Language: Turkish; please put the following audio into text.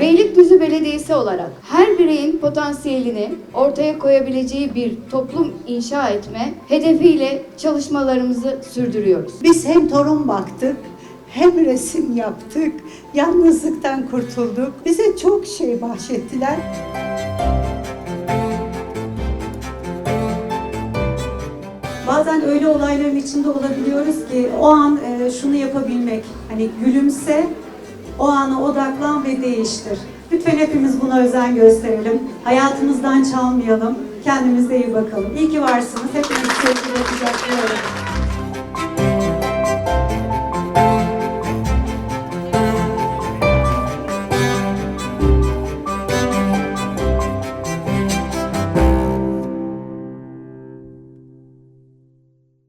Torun Belediyesi olarak her bireyin potansiyelini ortaya koyabileceği bir toplum inşa etme hedefiyle çalışmalarımızı sürdürüyoruz. Biz hem torun baktık, hem resim yaptık, yalnızlıktan kurtulduk. Bize çok şey bahşettiler. Bazen öyle olayların içinde olabiliyoruz ki o an e, şunu yapabilmek, hani gülümse, o ana odaklan ve değiştir. Lütfen hepimiz buna özen gösterelim. Hayatımızdan çalmayalım. Kendimize iyi bakalım. İyi ki varsınız. Hepinizi sevgiyle kucaklıyorum.